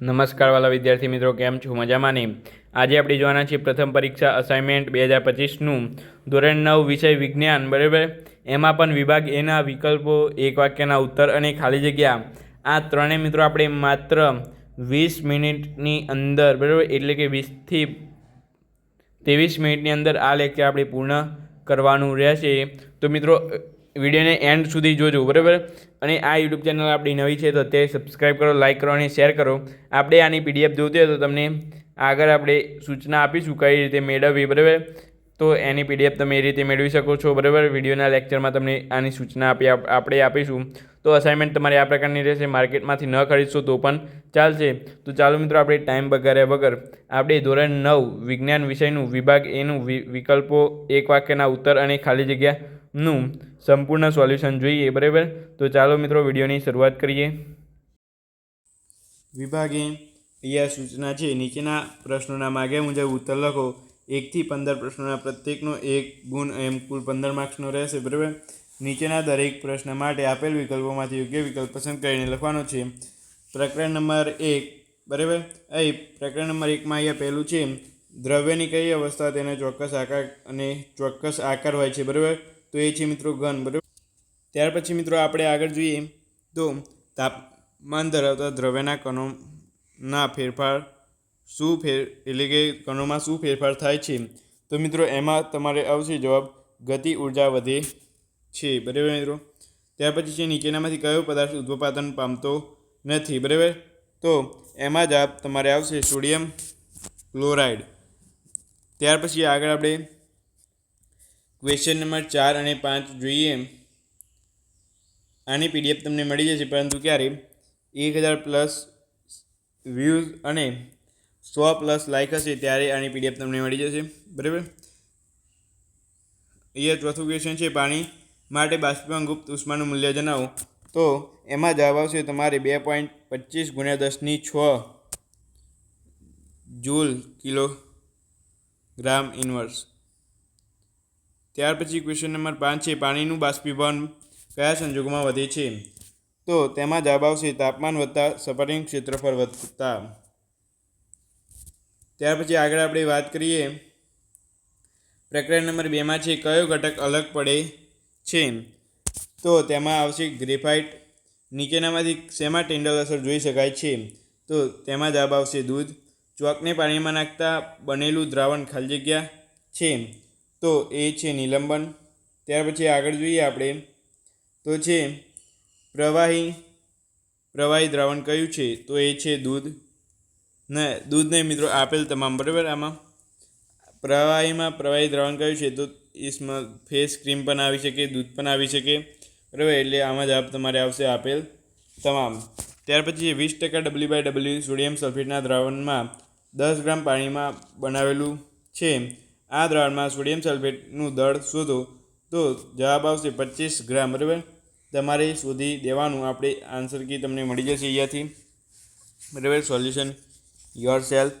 નમસ્કાર વાલા વિદ્યાર્થી મિત્રો, કેમ છો? મજામાં નહીં આજે આપણે જોવાના છીએ પ્રથમ પરીક્ષા અસાઇનમેન્ટ બે હજાર પચીસનું. ધોરણ નવ, વિષય વિજ્ઞાન, બરાબર? એમાં પણ વિભાગ એના વિકલ્પો, એક વાક્યના ઉત્તર અને ખાલી જગ્યા. આ ત્રણેય મિત્રો આપણે માત્ર વીસ મિનિટની અંદર, બરાબર? એટલે કે વીસથી ત્રેવીસ મિનિટની અંદર આ લેક્ચર આપણે પૂર્ણ કરવાનું રહેશે. તો મિત્રો વિડીયોને એન્ડ સુધી જોજો, બરાબર? અને આ યુટ્યુબ ચેનલ આપણી નવી છે, તો તે સબસ્ક્રાઈબ કરો લાઇક કરો અને શેર કરો. આપણે આની પીડીએફ જોતી હોય તો તમને આગળ આપણે સૂચના આપીશું કઈ રીતે મેળવવી, બરાબર? તો એની પીડીએફ તમે એ રીતે મેળવી શકો છો, બરાબર? વિડીયોના લેક્ચરમાં તમને આની સૂચના આપી આપ- આપણે આપીશું. તો અસાઇનમેન્ટ તમારે આ પ્રકારની રહેશે, માર્કેટમાંથી ન ખરીદશો તો પણ ચાલશે. તો ચાલો મિત્રો, આપણે ટાઈમ બગાડ્યા વગર આપણે ધોરણ નવ વિજ્ઞાન વિષયનું વિભાગ એનું વિકલ્પો એક વાક્યના ઉત્તર અને ખાલી જગ્યાનું સંપૂર્ણ સોલ્યુશન જોઈએ, બરાબર? તો ચાલો મિત્રો, વિડીયોની શરૂઆત કરીએ. વિભાગે અહીંયા સૂચના છે, નીચેના પ્રશ્નોના માગ્યા મુજબ ઉત્તર લખો. એકથી પંદર પ્રશ્નોના પ્રત્યેકનો એક ગુણ એમ કુલ પંદર માર્ક્સનો રહેશે, બરાબર? નીચેના દરેક પ્રશ્ન માટે આપેલ વિકલ્પોમાંથી યોગ્ય વિકલ્પ પસંદ કરીને લખવાનો છે. પ્રકરણ નંબર એક, બરાબર? અહીં પ્રકરણ નંબર એકમાં અહીંયા પહેલું છે, દ્રવ્યની કઈ અવસ્થા તેને ચોક્કસ આકાર અને ચોક્કસ આકાર હોય છે, બરાબર? તો એ છે મિત્રો ઘન, બરાબર? ત્યાર પછી મિત્રો આપણે આગળ જોઈએ. તો તાપમાન ધરાવતા દ્રવ્યના કણોના ફેરફાર શું ફેર, એટલે કે કણોમાં શું ફેરફાર થાય છે? તો મિત્રો એમાં તમારે આવશે જવાબ, ગતિ ઊર્જા વધે છે, બરાબર મિત્રો? ત્યાર પછી છે નીચેનામાંથી કયો પદાર્થ ઉદ્વપાદન પામતો નથી, બરાબર? તો એમાં જ આપ તમારે આવશે સોડિયમ ક્લોરાઇડ. ત્યાર પછી આગળ આપણે ક્વેશ્ચન નંબર ચાર અને પાંચ જોઈએ. આની પીડીએફ તમને મળી જશે, પરંતુ ક્યારે? એક હજાર પ્લસ વ્યૂઝ અને સો પ્લસ લાઇક હશે, ત્યારે આની પીડીએફ તમને મળી જશે. બરાબર? અહીંયા ચોથું ક્વેશ્ચન છે, પાણી માટે બાષ્પીભવન ગુપ્ત ઉષ્માનું મૂલ્ય જણાવો. તો એમાં જવાબ આવશે, તમારે બે પોઈન્ટ પચીસ ગુણ્યા દસની છ જૂલ કિલો ગ્રામ ઇન્વર્સ ત્યાર પછી ક્વેશ્ચન નંબર પાંચ છે, પાણીનું બાષ્પીભવન કયા સંજોગોમાં વધે છે? તો તેમાં જવાબ આવશે, તાપમાન વધતા, સપાટીનું ક્ષેત્રફળ વધતા. ત્યાર પછી આગળ આપણે વાત કરીએ, પ્રકરણ નંબર બેમાં છે, કયો ઘટક અલગ પડે છે? તો તેમાં આવશે ગ્રેફાઇટ, નીચેનામાંથી શેમાં ટેન્ડલ અસર જોઈ શકાય છે? તો તેમાં જવાબ આવશે દૂધ, ચોકને પાણીમાં નાખતા બનેલું દ્રાવણ ખાલી જગ્યા છે. તો એ છે નિલંબન. ત્યાર પછી આગળ જોઈએ આપણે. તો છે, પ્રવાહી પ્રવાહી દ્રાવણ કયું છે? તો એ છે દૂધ. ને દૂધને મિત્રો, આપેલ તમામ, બરાબર આમાં? પ્રવાહીમાં પ્રવાહી દ્રાવણ કયું છે? તો ઇસમાં ફેસ ક્રીમ પણ આવી શકે, દૂધ પણ આવી શકે. બરાબર? એટલે આમાં જવાબ તમારે આવશે આપેલ તમામ. ત્યાર પછી વીસ ટકા ડબલ્યુ બાય ડબલ્યુ સોડિયમ સલ્ફેટના દ્રાવણમાં દસ ગ્રામ પાણીમાં બનાવેલું છે. આ દ્રાવણમાં સોડિયમ સલ્ફેટનું દળ શોધો, તો જવાબ આવશે પચીસ ગ્રામ, બરાબર? તમારે શોધી દેવાનું. આપણે આન્સર કી તમને મળી જશે અહીંયાથી. બરાબર? સોલ્યુશન યોર સેલ્ફ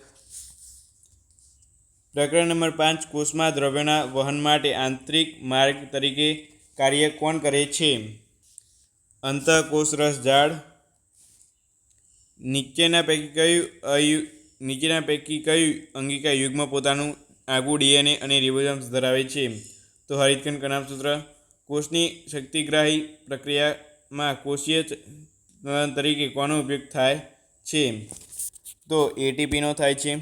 પ્રકરણ નંબર પાંચ, કોષમાં દ્રવ્યના વહન માટે આંતરિક માર્ગ તરીકે કાર્ય કોણ કરે છે? અંતઃકોષરસ ઝાડ નીચેના પૈકી કયું અયુ નીચેના પૈકી કયું અંગિકા યુગમાં પોતાનું આગવું ડીએનએ અને રિબોઝોમ્સ ધરાવે છે. તો હરિતકણ કણાભસૂત્ર કોષની શક્તિગ્રાહી પ્રક્રિયામાં કોષીય તરીકે કોનો ઉપયોગ થાય છે? તો એટીપીનો થાય છે.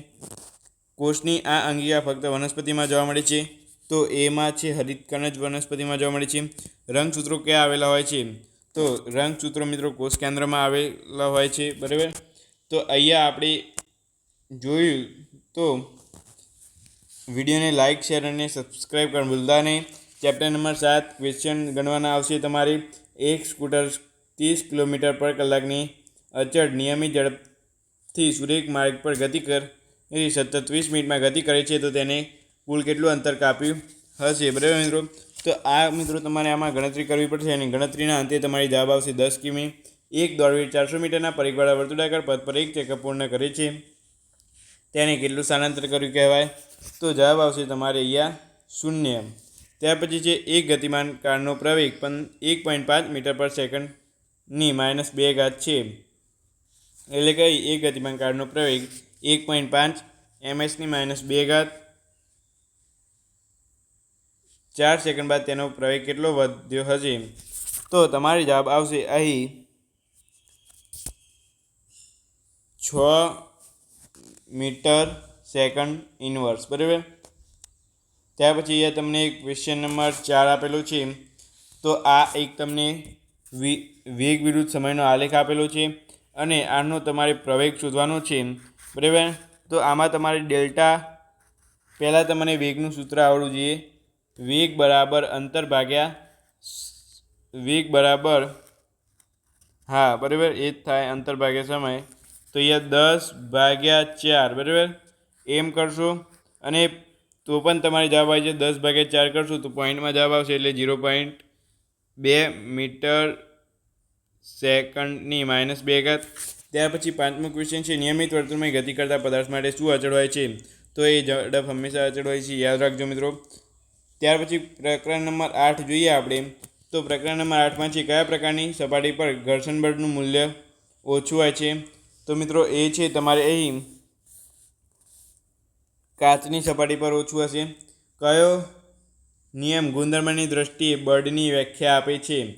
કોષની આ અંગિકા ફક્ત વનસ્પતિમાં જોવા મળે છે. તો એમાં છે હરિતકણ જ વનસ્પતિમાં જોવા મળે છે. રંગસૂત્રો ક્યાં આવેલા હોય છે? તો રંગસૂત્રો મિત્રો કોષ કેન્દ્રમાં આવેલા હોય છે. બરાબર? તો અહીંયા આપણે જોયું તો વિડીયોને લાઇક, શેર અને સબસ્ક્રાઈબ કરવાનું ભૂલતા નહીં. ચેપ્ટર નંબર સાત, ક્વેશ્ચન ગણવાના આવશે. તમારે એક સ્કૂટર ત્રીસ કિલોમીટર પર કલાકની અચળ નિયમિત ઝડપથી સુરેખ માર્ગ પર ગતિ કર. સતત વીસ મિનિટમાં ગતિ કરે છે તો તેને કુલ કેટલું અંતર કાપ્યું હશે? બરાબર મિત્રો? તો આ મિત્રો તમારે આમાં ગણતરી કરવી પડશે અને ગણતરીના અંતે તમારી જવાબ આવશે દસ કિમી. એક દોડવીર ચારસો મીટરના પરિઘવાળા વર્તુળાકાર પથ પર એક ચેકઅપ પૂર્ણ કરે છે. તેને કેટલું સ્થાનાંતર કર્યું કહેવાય? તો જવાબ આવશે તમારે અહીંયા શૂન્ય. ત્યાર પછી છે એક ગતિમાન કારનો પ્રવેગ, પણ એક પોઈન્ટ પાંચ મીટર પર સેકન્ડની માઇનસ બે ઘાત છે. એટલે કે એક ગતિમાન કારનો પ્રવેગ એક પોઈન્ટ પાંચ એમએસની માઇનસ બે ઘાત. ચાર સેકન્ડ બાદ તેનો પ્રવેગ કેટલો વધ્યો હશે? તો તમારી જવાબ આવશે અહીં છ મીટર સેકન્ડ ઇનવર્સ, બરાબર? ત્યાર પછી અહીંયા તમને એક ક્વેશ્ચન નંબર ચાર આપેલો છે. તો આ એક તમને વેગ વિરુદ્ધ સમયનો આલેખ આપેલો છે અને આનો તમારે પ્રવેગ શોધવાનો છે, બરાબર? તો આમાં તમારે ડેલ્ટા, પહેલાં તમને વેગનું સૂત્ર આવડવું જોઈએ. વેગ બરાબર અંતર ભાગ્યા વેગ બરાબર, હા, બરાબર? એ જ થાય અંતર ભાગ્યા સમય. તો અહીંયા દસ ભાગ્યા ચાર, બરાબર? એમ કરશો. અને તો પણ તમારે જવાબ આવી છે દસ ભાગ્યા ચાર કરશો તો પોઈન્ટમાં જવાબ આવશે એટલે ઝીરો પોઈન્ટ બે મીટર સેકન્ડની માઇનસ બે ઘાત. ત્યાર પછી પાંચમો ક્વેશ્ચન છે, નિયમિત વર્તુળમાં ગતિ કરતા પદાર્થ માટે શું અચળ હોય છે? તો એ ઝડપ હંમેશા અચળ હોય છે, યાદ રાખજો મિત્રો. ત્યાર પછી પ્રકરણ નંબર આઠ જોઈએ આપણે. તો પ્રકરણ નંબર આઠમાં છે, કયા પ્રકારની સપાટી પર ઘર્ષણ બળનું મૂલ્ય ઓછું હોય છે? તો મિત્રો, એ છે તમારે અહીં કાચની સપાટી પર ઓછું હશે. કયો નિયમ ગુણધર્મની દ્રષ્ટિએ બળની વ્યાખ્યા આપે છે?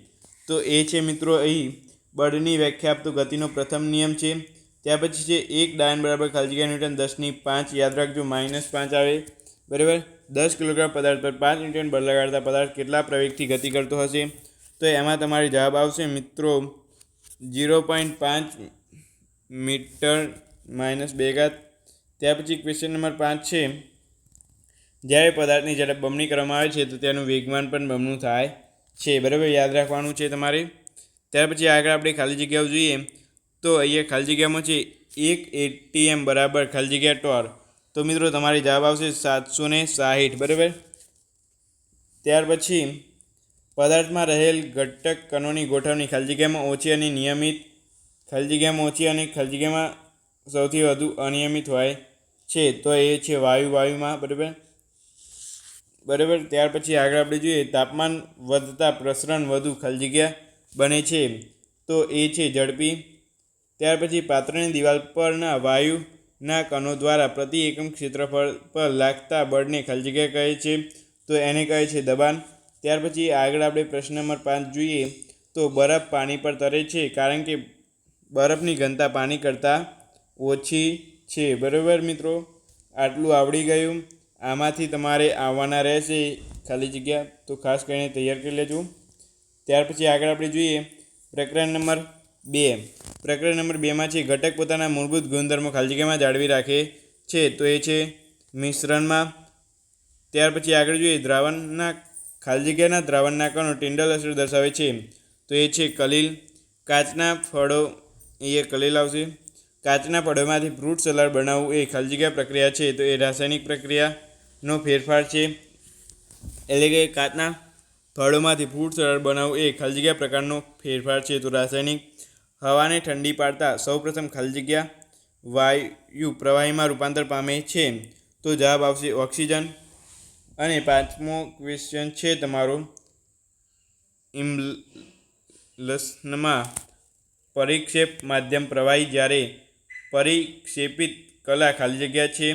તો એ છે મિત્રો, અહીં બળની વ્યાખ્યા આપતો ગતિનો પ્રથમ નિયમ છે. ત્યાર પછી છે, એક ડાયન બરાબર ખાલી જગ્યા ન્યૂટન દસની પાંચ, યાદ રાખજો, માઇનસ પાંચ આવે. બરાબર? દસ કિલોગ્રામ પદાર્થ પર પાંચ ન્યૂટન બળ લગાડતા પદાર્થ કેટલા પ્રવેગથી ગતિ કરતો હશે? તો એમાં તમારે જવાબ આવશે, મિત્રો, ઝીરો પોઈન્ટ પાંચ મીટર માઇનસ બે ઘાત. ત્યાર પછી ક્વેશ્ચન નંબર પાંચ છે. જ્યારે પદાર્થની ઝડપ બમણી કરવામાં આવે છે, તો તેનું વેગમાન પણ બમણું થાય છે. બરાબર યાદ રાખવાનું છે તમારે? ત્યાર પછી આગળ આપણે ખાલી જગ્યાઓ જોઈએ. તો અહીંયા ખાલી જગ્યામાં છે એક એટીએમ બરાબર ખાલી જગ્યા ટોર. તો મિત્રો, તમારી જવાબ આવશે સાતસો ને સાહીઠ. બરાબર? ત્યાર પછી પદાર્થમાં રહેલ ઘટક કણોની ગોઠવણી ખાલી જગ્યામાં ઓછી અને નિયમિત ખાલી જગ્યામાં ઓછી અને ખાલી જગ્યામાં સૌથી વધુ અનિયમિત હોય છે, તો એ છે વાયુ. વાયુમાં બરાબર? બરાબર? ત્યાર પછી આગળ આપણે જોઈએ, તાપમાન વધતા પ્રસરણ વધુ ખાલી જગ્યા બને છે, તો એ છે ઝડપી. ત્યાર પછી પાત્રની દિવાલ પરના વાયુના કણો દ્વારા પ્રતિ એકમ ક્ષેત્રફળ પર લાગતા બળને ખાલી જગ્યા કહે છે, તો એને કહે છે દબાણ. ત્યાર પછી આગળ આપણે પ્રશ્ન નંબર પાંચ જોઈએ, તો બરફ પાણી પર તરે છે, કારણ કે બરફની ઘનતા પાણી કરતાં ઓછી છે. બરાબર મિત્રો? આટલું આવડી ગયું. આમાંથી તમારે આવવાના રહેશે ખાલી જગ્યા. તો ખાસ કરીને તૈયાર કરી લેજો. ત્યાર પછી આગળ આપણે જોઈએ પ્રકરણ નંબર બે. પ્રકરણ નંબર બેમાં છે, ઘટક પોતાના મૂળભૂત ગુણધર્મો ખાલી જગ્યામાં જાળવી રાખે છે. તો એ છે મિશ્રણમાં. ત્યાર પછી આગળ જોઈએ, દ્રાવણના ખાલી જગ્યાના દ્રાવણના કણો ટિંડલ અસર દર્શાવે છે. તો એ છે કલીલ. કાચના ફળો એ કલેલ આવશે. કાચના પડોમાંથી ફ્રૂટ સલાડ બનાવવું એ ખાલી પ્રક્રિયા છે. તો એ રાસાયણિક પ્રક્રિયાનો ફેરફાર છે. એટલે કે કાચના ફળોમાંથી ફ્રૂટ સલાડ બનાવવું એ ખાલી જગ્યા પ્રકારનો ફેરફાર છે. તો રાસાયણિક હવાને ઠંડી પાડતા સૌપ્રથમ ખાલી જગ્યા વાયુ પ્રવાહીમાં રૂપાંતર પામે છે. તો જવાબ આવશે ઓક્સિજન. અને પાંચમો ક્વેશ્ચન છે તમારો. ઇમ્લસનમાં પરિક્ષેપ માધ્યમ પ્રવાહી જ્યારે પરિક્ષેપિત કલા ખાલી જગ્યા છે,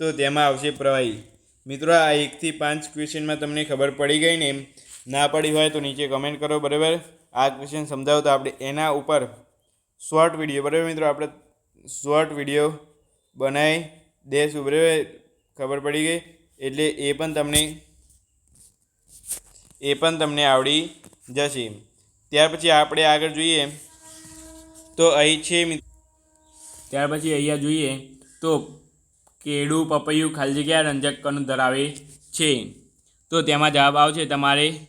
તો તેમાં આવશે પ્રવાહી. મિત્રો, આ એકથી પાંચ ક્વેશ્ચનમાં તમને ખબર પડી ગઈ ને ના પડી હોય તો નીચે કમેન્ટ કરો, બરાબર? આ ક્વેશ્ચન સમજાવો તો આપણે એના ઉપર શોર્ટ વીડિયો બરાબર મિત્રો? આપણે શોર્ટ વીડિયો બનાવી દેશું, બરાબર? ખબર પડી ગઈ? એટલે એ પણ તમને, એ પણ તમને આવડી જશે. ત્યાર પછી આપણે આગળ જોઈએ. તો અહીં છે ત્યાર પછી અહીંયા જોઈએ તો કેળું પપૈયું ખાલી જગ્યા રંજકનું ધરાવે છે. તો તેમાં જવાબ આવશે તમારે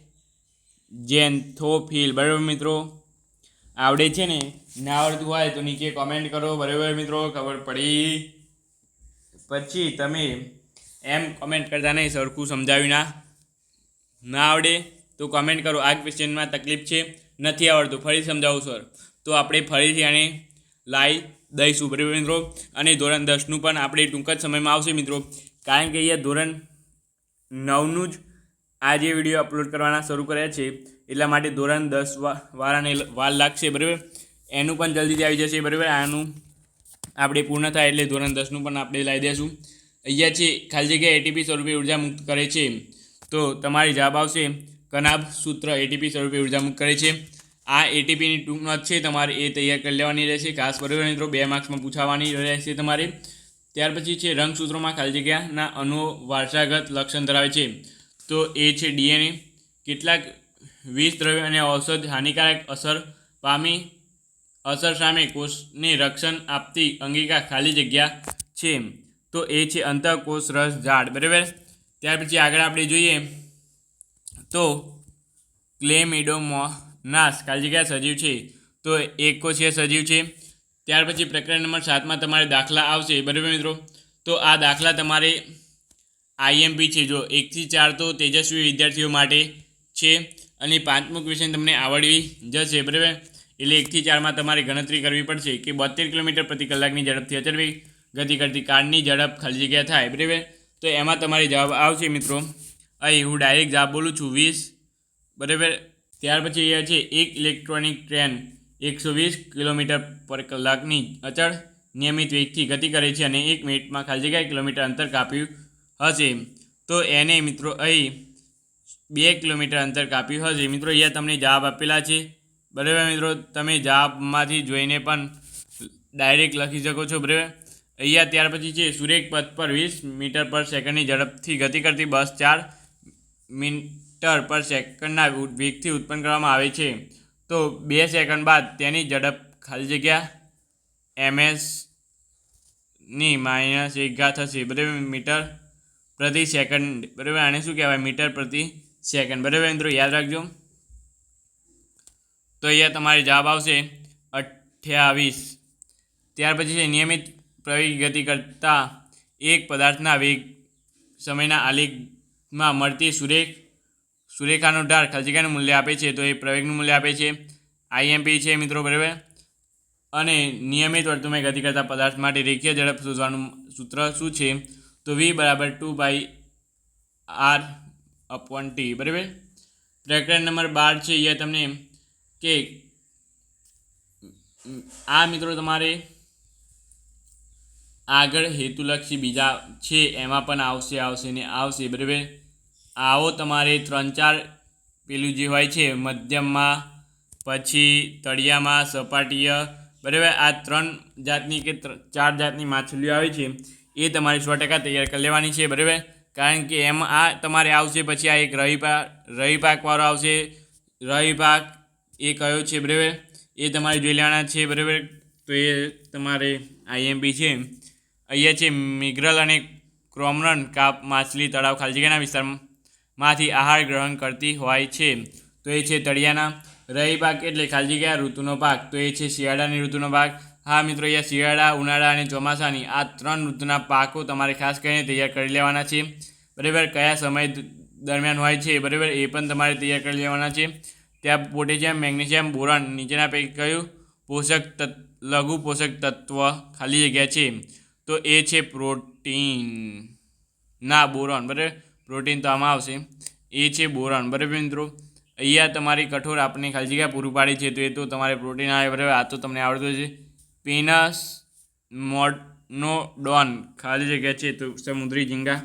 જેન્થોફિલ. બરાબર મિત્રો? આવડે છે ને? ના આવડતું હોય તો નીચે કોમેન્ટ કરો. બરાબર મિત્રો? ખબર પડી. પછી તમે એમ કોમેન્ટ કરતા નહીં, સરખું સમજાવ્યું ના. ના આવડે તો કોમેન્ટ કરો. આ ક્વેશ્ચનમાં તકલીફ છે. નથી આવડતું. ફરી સમજાવું સર તો આપણે ફરીથી આને લાવી દઈશું, બરાબર મિત્રો? અને ધોરણ દસનું પણ આપણે ટૂંક જ સમયમાં આવશે મિત્રો. કારણ કે અહીંયા ધોરણ નવનું જ આ જે વીડિયો અપલોડ કરવાના શરૂ કર્યા છે. એટલા માટે ધોરણ દસ વાળાને વાર લાગશે, બરાબર? એનું પણ જલ્દીથી આવી જશે, બરાબર? આનું આપણે પૂર્ણ થાય એટલે ધોરણ દસનું પણ આપણે લાવી દઈશું અહીંયા છે ખાલી જગ્યાએ એટીપી સ્વરૂપે ઊર્જા મુક્ત કરે છે, તો તમારી જવાબ આવશે કનાબ સૂત્ર એટીપી સ્વરૂપે ઊર્જા મુક્ત કરે છે. આ એટીપીની ટૂંક નોંધ છે, તમારે એ તૈયાર કરી લેવાની રહેશે. ખાસ બરાબર મિત્રો, બે માર્ક્સમાં પૂછાવાની રહેશે તમારે. ત્યાર પછી છે, રંગસૂત્રોમાં ખાલી જગ્યાના અણુઓ વારસાગત લક્ષણ ધરાવે છે. તો એ છે ડીએનએ. કેટલાક વિષ દ્રવ્ય અને ઔષધ હાનિકારક અસર પામી અસર સામે કોષને રક્ષણ આપતી અંગિકા ખાલી જગ્યા છે. તો એ છે અંતઃકોષ રસ ઝાડ, બરાબર? ત્યાર પછી આગળ આપણે જોઈએ. તો ક્લેમિડોમોનાસ ખાલી સજીવ છે? તો એક કોષીય સજીવ છે. ત્યાર પછી પ્રકરણ નંબર સાતમાં તમારે દાખલા આવશે. બરાબર મિત્રો? તો આ દાખલા તમારે આઈએમપી છે. જો એકથી ચાર તો તેજસ્વી વિદ્યાર્થીઓ માટે છે. અને પાંચમું ક્વેશ્ચન તમને આવડવી જશે. બરાબર? એટલે એકથી ચારમાં તમારે ગણતરી કરવી પડશે કે બોતેર કિલોમીટર પ્રતિ કલાકની ઝડપથી અચરવી ગતિ કરતી કારની ઝડપ ખાલી જગ્યા થાય? બરાબર? તો એમાં તમારે જવાબ આવશે મિત્રો. અહીં હું ડાયરેક્ટ જવાબ બોલું છું. વીસ. બરાબર? ત્યાર પછી અહીંયા છે એક ઇલેક્ટ્રોનિક ટ્રેન એકસો વીસ કિલોમીટર પર કલાકની અચળ નિયમિત વેગથી ગતિ કરે છે અને એક મિનિટમાં ખાલી જગ્યાએ કિલોમીટર અંતર કાપ્યું હશે. તો એને મિત્રો અહીં બે કિલોમીટર અંતર કાપ્યું હશે. મિત્રો, અહીંયા તમને જવાબ આપેલા છે. બરાબર મિત્રો, તમે જવાબમાંથી જોઈને પણ ડાયરેક્ટ લખી શકો છો, બરાબર? અહીંયા ત્યાર પછી છે, સુરેખ પથ પર વીસ મીટર પર સેકન્ડની ઝડપથી ગતિ કરતી બસ ચાર મીટર પર સેકન્ડના વેગથી ઉત્પન્ન કરવામાં આવે છે. તો બે સેકન્ડ બાદ તેની ઝડપ ખાલી જગ્યા એમએસની માઇનસ એક થશે બરાબર? મીટર પ્રતિ સેકન્ડ. બરાબર? આને શું કહેવાય? મીટર પ્રતિ સેકન્ડ. બરાબર મિત્રો? યાદ રાખજો. તો અહીંયા તમારે જવાબ આવશે અઠ્યાવીસ. ત્યાર પછી છે, નિયમિત પ્રવેગ ગતિ કરતા એક પદાર્થના વેગ સમયના આલેખમાં મળતી સુરેખ સુરેખાનો ઢાળ ખાલી મૂલ્ય આપે છે, તો એ પ્રવેગનું મૂલ્ય આપે છે. આઈએમપી છે, મિત્રો, બરાબર? અને નિયમિત વર્તુળમાં ગતિ કરતા પદાર્થ માટે રેખીય ઝડપ શોધવાનું સૂત્ર શું છે? તો વી બરાબર two by r upon t બરાબર? પ્રકરણ નંબર બાર છે એ તમને કે આ, મિત્રો, તમારે આગળ હેતુલક્ષી બીજા છે, એમાં પણ આવશે આવશે ને આવશે, બરાબર? આવો તમારે ત્રણ ચાર પેલું જે હોય છે, મધ્યમમાં, પછી તળિયામાં, સપાટીય, બરાબર, આ ત્રણ જાતની કે ચાર જાતની માછલીઓ આવે છે, એ તમારે સો ટકા તૈયાર કરી લેવાની છે, બરાબર? કારણ કે એમાં આ તમારે આવશે પછી આ એક રહી પાક રહી પાકવાળો આવશે. રહી પાક એ કયો છે, બરાબર? એ તમારે જોઈ લેવાના છે, બરાબર? તો એ તમારે આઈએમપી છે. અહીંયા છે મિગ્રલ અને ક્રોમરન કાપ, માછલી તળાવ ખાલી જગ્યાના વિસ્તારમાંથી આહાર ગ્રહણ કરતી હોય છે. તો એ છે તળિયાના રહી પાક એટલે ખાલી જગ્યા ઋતુનો પાક. તો એ છે શિયાળાની ઋતુનો પાક. હા મિત્રો, અહીંયા શિયાળા, ઉનાળા અને ચોમાસાની આ ત્રણ ઋતુના પાકો તમારે ખાસ કરીને તૈયાર કરી લેવાના છે. બરાબર, કયા સમય દરમિયાન હોય છે બરાબર એ પણ તમારે તૈયાર કરી લેવાના છે. ત્યાં પોટેશિયમ, મેગ્નેશિયમ બોરણ નીચેના પૈકી કયું? પોષક તત્વ, લઘુ પોષક તત્વ ખાલી જગ્યા છે. તો એ છે પ્રોટીન. ના, બોરોન, બરાબર? પ્રોટીન તો આમાં આવશે. એ છે બોરણ બરાબર મિત્રો? અહીંયા તમારી કઠોર આપણને ખાલી જગ્યા પૂરું પાડી છે, તો એ તો તમારે પ્રોટીન આવે, બરાબર? આ તો તમને આવડતું છે પીનસ મોડનોડોન ખાલી જગ્યા છે, તો સમુદ્રી ઝીંગા.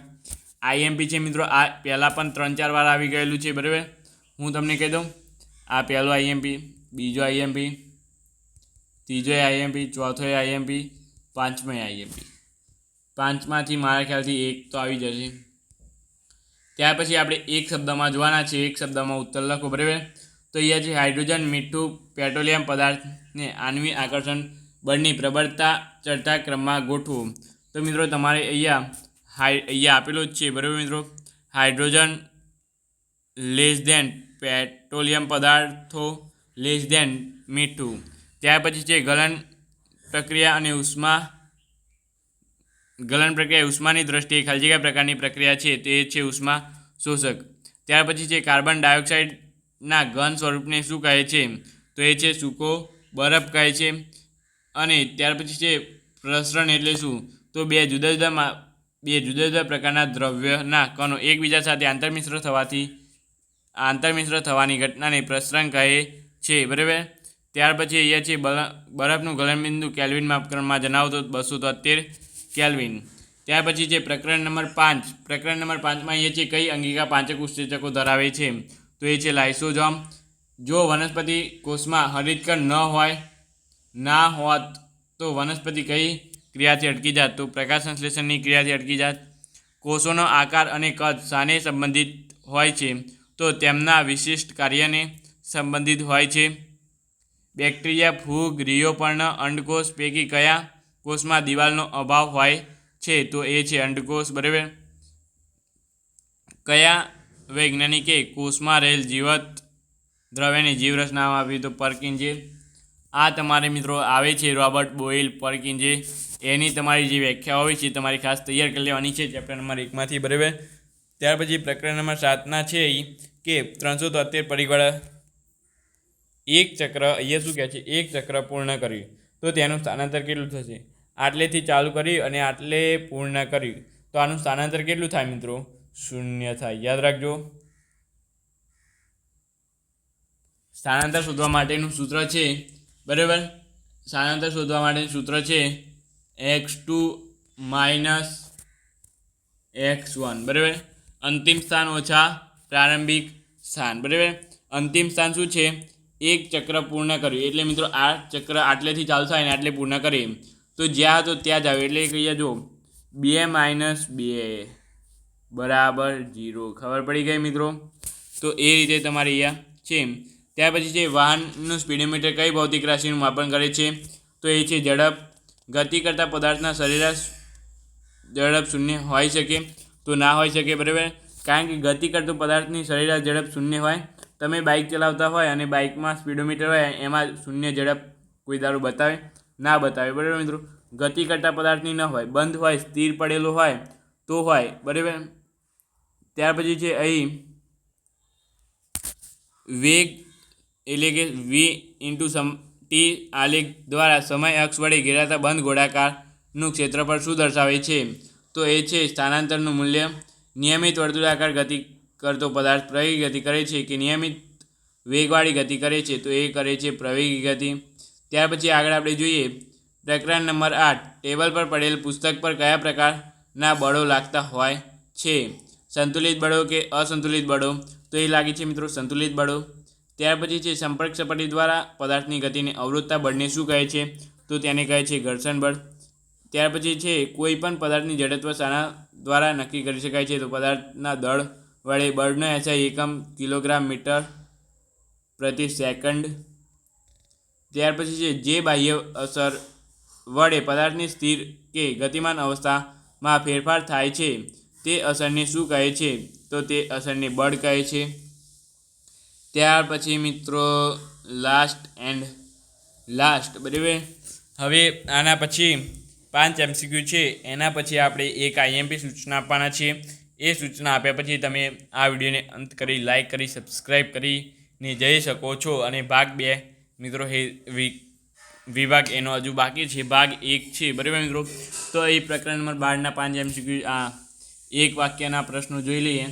આઈએમપી છે મિત્રો, આ પહેલાં પણ ત્રણ ચાર વાર આવી ગયેલું છે, બરાબર? હું તમને કહી દઉં. આ પહેલો આઈએમપી બીજો આઈએમપી ત્રીજો આઈએમપી ચોથો આઈએમપી પાંચમો આઈએમપી પાંચમાંથી મારા ખ્યાલથી એક તો આવી જશે. ત્યાર પછી આપણે એક શબ્દમાં જોવાના છે, એક શબ્દમાં ઉત્તર લખો, બરાબર? તો અહીંયા છે, હાઇડ્રોજન, મીઠું, પેટ્રોલિયમ પદાર્થને આણ્વિક આકર્ષણ, બળની પ્રબળતા, ચડતા ક્રમમાં ગોઠવું. તો મિત્રો, તમારે અહીંયા હાઈ અહીંયા આપેલું જ છે, બરાબર મિત્રો? હાઇડ્રોજન લેસ દેન પેટ્રોલિયમ પદાર્થો, લેસ દેન મીઠું. ત્યાર પછી છે, ગલન પ્રક્રિયા અને ઉષ્મા ગલન પ્રક્રિયા ઉષ્માની દ્રષ્ટિએ ખાલી પ્રકારની પ્રક્રિયા છે, તે છે ઉષ્મા શોષક. ત્યાર પછી છે કાર્બન ડાયોક્સાઇડના ઘન સ્વરૂપને શું કહે છે? તો એ છે સૂકો બરફ કહે છે. અને ત્યાર પછી છે પ્રસરણ એટલે શું? તો બે જુદા જુદામાં બે જુદા જુદા પ્રકારના દ્રવ્યના કણો એકબીજા સાથે આંતરમિશ્ર થવાથી, આંતરમિશ્ર થવાની ઘટનાને પ્રસરણ કહે છે, બરાબર? ત્યાર પછી અહીંયા છે બર- બરફનું ગલનબિંદુ કેલ્વિન માપક્રમમાં જણાવતો બસો તોતેર. કેલ્વિન. ત્યાર પછી છે પ્રકરણ નંબર પાંચ. પ્રકરણ નંબર પાંચમાં અહીંયા છે કઈ અંગિકા પાંચક ઉત્સેચકો ધરાવે છે. તો એ છે લાઇસોજોમ. જો વનસ્પતિ કોષમાં હરિતકણ ન હોય, ના હોત, તો વનસ્પતિ કઈ ક્રિયાથી અટકી જાત? તો પ્રકાશ સંશ્લેષણની ક્રિયાથી અટકી જાત? કોષોનો આકાર અને કદ શાને સંબંધિત હોય છે? તો તેમના વિશિષ્ટ કાર્યને સંબંધિત હોય છે. બેક્ટેરિયા, ફૂગ રિયોપર્ણ અંડકોષ પૈકી કયા કોષમાં દિવાલનો અભાવ હોય છે તો એ છે અંડકોષ, બરાબર? કયા વૈજ્ઞાનિકે કોષમાં રહેલ જીવત દ્રવ્યની જીવરચનામાં આપી તો પરકિંજે આ તમારે મિત્રો આવે છે રોબર્ટ બોઇલ પરકિંજે એની તમારી જે વ્યાખ્યા હોય છે તમારી ખાસ તૈયાર કરી લેવાની છે ચેપ્ટર નંબર એકમાંથી, બરાબર? ત્યાર પછી પ્રકરણ નંબર સાતના છે એ કે ત્રણસો તોતેર પરિગળ એક ચક્ર, અહીંયા શું કહે છે? એક ચક્ર પૂર્ણ કર્યું. તો તેનું સ્થાનાંતર કેટલું થશે? આટલેથી ચાલુ કરી અને આટલે પૂર્ણ કર્યું. તો આનું સ્થાનાંતર કેટલું થાય મિત્રો? શૂન્ય થાય. યાદ રાખજો. સ્થાનાંતર શોધવા માટેનું સૂત્ર છે, બરાબર? સ્થાનાંતર શોધવા માટેનું સૂત્ર છે x two minus x one બરાબર? અંતિમ સ્થાન ઓછા પ્રારંભિક સ્થાન, બરાબર? અંતિમ સ્થાન શું છે? એક ચક્ર પૂર્ણ કર્યું. એટલે મિત્રો આ ચક્ર આટલેથી ચાલુ થાય ને આટલે પૂર્ણ કરીએ તો જ્યાં હતો ત્યાં જ આવે. એટલે કહીએ, જો, બે માઇનસ બે બરાબર જીરો ખબર પડી ગઈ મિત્રો? તો એ રીતે તમારે અહીંયા છે. ત્યાર પછી છે, વાહનનું સ્પીડોમીટર કઈ ભૌતિક રાશિનું માપન કરે છે? તો એ છે, ઝડપ. ગતિ કરતા પદાર્થના સરેરાશ ઝડપ શૂન્ય હોઈ શકે તો ના હોઈ શકે, બરાબર? કારણ કે ગતિ કરતો પદાર્થની સરેરાશ ઝડપ શૂન્ય હોય. તમે બાઇક ચલાવતા હોય અને બાઇકમાં સ્પીડોમીટર હોય, એમાં શૂન્ય ઝડપ કોઈ દારૂ બતાવે. ના બતાવે, બરાબર મિત્રો? ગતિ કરતા પદાર્થની ન હોય, બંધ હોય, સ્થિર પડેલો હોય, તો હોય, બરાબર? ત્યાર પછી છે અહીં વેગ એટલે કે વી ઇન્ટુ સમ ટી આલેખ દ્વારા સમય અક્ષ વડે ઘેરાતા બંધ ગોળાકારનું ક્ષેત્રફળ શું દર્શાવે છે? તો એ છે સ્થાનાંતરનું મૂલ્ય. નિયમિત વર્તુળાકાર ગતિ કરતો પદાર્થ પ્રવેગી ગતિ કરે છે કે નિયમિત વેગવાળી ગતિ કરે છે? તો એ કરે છે પ્રવેગી ગતિ. ત્યાર પછી આગળ આપણે જોઈએ પ્રકરણ નંબર આઠ. ટેબલ પર પડેલ પુસ્તક પર કયા પ્રકારના બળો લાગતા હોય છે? સંતુલિત બળો કે અસંતુલિત બળો? તો એ લાગે છે મિત્રો સંતુલિત બળો. ત્યાર પછી છે સંપર્ક સપાટી દ્વારા પદાર્થની ગતિને અવરોધતા બળને શું કહે છે? તો તેને કહે છે ઘર્ષણ બળ. ત્યાર પછી છે કોઈ પણ પદાર્થની જડત્વ શાના દ્વારા નક્કી કરી શકાય છે. તો પદાર્થના દળ વડે બળનો એસઆઈ એકમ કિલોગ્રામ મીટર પ્રતિ સેકન્ડ ત્યાર પછી છે, જે બાહ્ય અસર વડે પદાર્થની સ્થિર કે ગતિમાન અવસ્થામાં ફેરફાર થાય છે, તે અસરને શું કહે છે? તો તે અસરને બળ કહે છે. ત્યાર પછી મિત્રો લાસ્ટ એન્ડ લાસ્ટ બરાબર? હવે આના પછી પાંચ એમસીક્યુ છે, એના પછી આપણે એક આઈએમપી સૂચના આપવાના છે. એ સૂચના આપ્યા પછી તમે આ વિડીયોને અંત કરી લાઈક કરી સબસ્ક્રાઈબ કરીને જઈ શકો છો. અને ભાગ બે મિત્રો, હે વિભાગ એનો હજુ બાકી છે. ભાગ એક છે. બરાબર મિત્રો? તો એ પ્રકરણ નંબર બારના પાંચ એમસીક્યુ આ, એક વાક્યના પ્રશ્નો જોઈ લઈએ.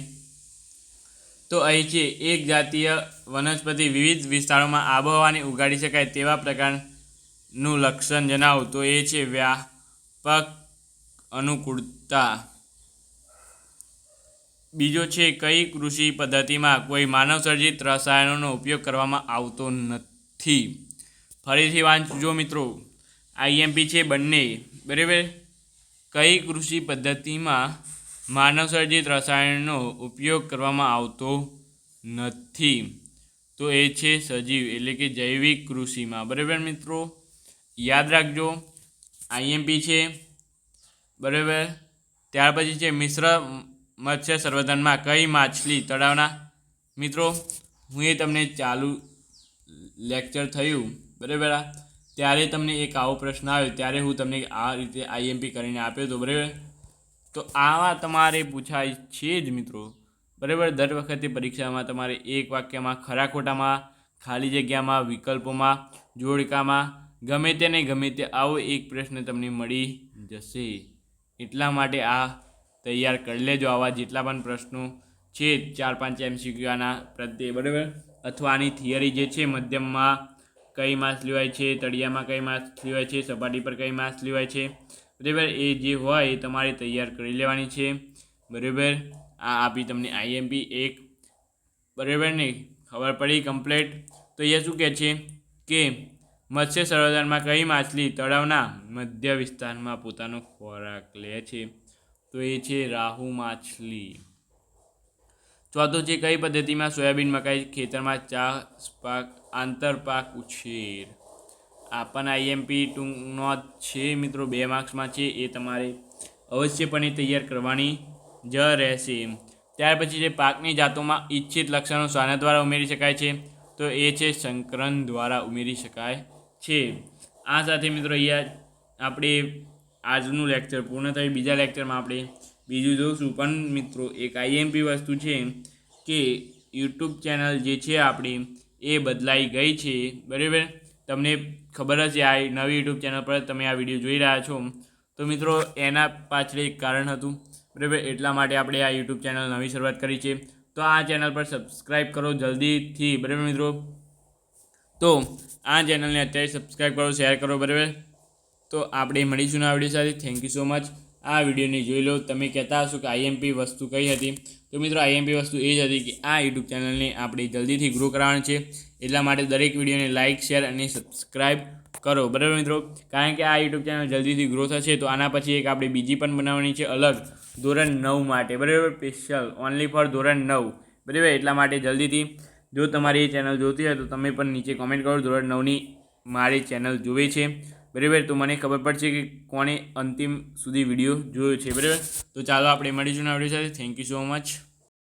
તો અહીં છે, એક જાતીય વનસ્પતિ વિવિધ વિસ્તારોમાં આબોહવાને ઉગાડી શકાય તેવા પ્રકારનું લક્ષણ જણાવો. તો એ છે, વ્યાપક અનુકૂળતા. બીજો છે, કઈ કૃષિ પદ્ધતિમાં કોઈ માનવસર્જિત રસાયણોનો ઉપયોગ કરવામાં આવતો નથી? ફરીથી વાંચજો મિત્રો. આઈએમપી છે બંને, બરાબર? કઈ કૃષિ પદ્ધતિમાં માનવસર્જિત રસાયણનો ઉપયોગ કરવામાં આવતો નથી? તો એ છે સજીવ, એટલે કે જૈવિક કૃષિમાં, બરાબર મિત્રો? યાદ રાખજો આઈએમપી છે, બરાબર? ત્યાર પછી છે મિશ્ર મત્સ્ય સંવર્ધનમાં કઈ માછલી તળાવના? મિત્રો, હું એ તમને ચાલુ લેક્ચર થયું. બરાબર ત્યારે તમને એક આવો પ્રશ્ન આવ્યો. ત્યારે હું તમને આ રીતે આઈએમપી કરીને આપ્યો હતો બરાબર? તો આવા તમારે પૂછાય છે જ મિત્રો. બરાબર? દર વખતે પરીક્ષામાં તમારે એક વાક્યમાં ખરા ખોટામાં, ખાલી જગ્યામાં, વિકલ્પોમાં, જોડકામાં, ગમે તે ને ગમે તે આવો એક પ્રશ્ન તમને મળી જશે. એટલા માટે આ તૈયાર કરી લેજો આવા જેટલા પણ પ્રશ્નો છે ચાર પાંચ એમસીક્યુ આના પ્રત્યે. બરાબર? અથવા આની થિયરી જે છે, મધ્યમમાં કઈ માસ લેવાય છે, તળિયામાં કઈ માસ લેવાય છે, સપાટી પર કઈ માસ લેવાય છે, બરાબર? એ જે હોય એ તમારે તૈયાર કરી લેવાની છે, બરાબર? આ આપી તમને આઈએમપી એક, બરાબર ને? ખબર પડી કમ્પ્લેટ તો અહીંયા શું કહે છે કે મત્સ્ય સંવર્ધનમાં કઈ માછલી તળાવના મધ્ય વિસ્તારમાં પોતાનો ખોરાક લે છે? તો એ છે રાહુ માછલી. ચોથું છે કઈ પદ્ધતિમાં સોયાબીન મકાઈ ખેતરમાં ચાસ, પાક આંતરપાક ઉછેર. આ પણ આઈએમપી ટૂંકનો જ છે મિત્રો, બે માર્ક્સમાં છે, એ તમારે અવશ્યપણે તૈયાર કરવાની જ રહેશે. ત્યાર પછી જે પાકની જાતોમાં ઈચ્છિત લક્ષણો શાના દ્વારા ઉમેરી શકાય છે, તો એ છે સંકરણ દ્વારા ઉમેરી શકાય છે. આ સાથે મિત્રો, અહીંયા આપણે આજનું લેક્ચર પૂર્ણ થયું. બીજા લેક્ચરમાં આપણે બીજું જોઈશું પણ મિત્રો, એક આઈએમપી વસ્તુ છે કે યુટ્યુબ ચેનલ જે છે આપણી, એ બદલાઈ ગઈ છે. બરાબર? તમને ખબર જ છે, આ નવી યુટ્યુબ ચેનલ પર તમે આ વીડિયો જોઈ રહ્યા છો. તો મિત્રો, એના પાછળ એક કારણ હતું. બરાબર? એટલા માટે આપણે આ યુટ્યુબ ચેનલ નવી શરૂઆત કરી છે. તો આ ચેનલ પર સબસ્ક્રાઈબ કરો જલ્દીથી. બરાબર મિત્રો? તો આ ચેનલને અત્યારે સબસ્ક્રાઈબ કરો શેર કરો. બરાબર? તો આપણે મળીશું આ વીડિયો સાથે. થેન્ક યુ સો મચ આ વિડીયોને જોઈ લો. તમે કહેતા હશો કે આઈએમપી વસ્તુ કઈ હતી? તો મિત્રો, આઈએમપી વસ્તુ એ જ હતી કે આ યુટ્યુબ ચેનલને આપણે જલ્દીથી ગ્રો કરાવવાની છે. એટલા માટે દરેક વિડીયોને લાઇક શેર અને સબસ્ક્રાઈબ કરો. બરાબર મિત્રો? કારણ કે આ યુટ્યુબ ચેનલ જલ્દીથી ગ્રો થશે તો આના પછી એક આપણે બીજી પણ બનાવવાની છે, અલગ ધોરણ નવ માટે. બરાબર? સ્પેશિયલ ઓનલી ફોર ધોરણ નવ. બરાબર? એટલા માટે જલ્દીથી. જો તમારી ચેનલ જોતી હોય તો તમે પણ નીચે કોમેન્ટ કરો. ધોરણ નવની મારી ચેનલ જોવે છે. બરાબર? તો મને ખબર પડશે કે કોણે અંતિમ સુધી વીડિયો જોયો છે, બરાબર? તો ચાલો, આપણે મળીશું ના વીડિયો સાથે. Thank you so much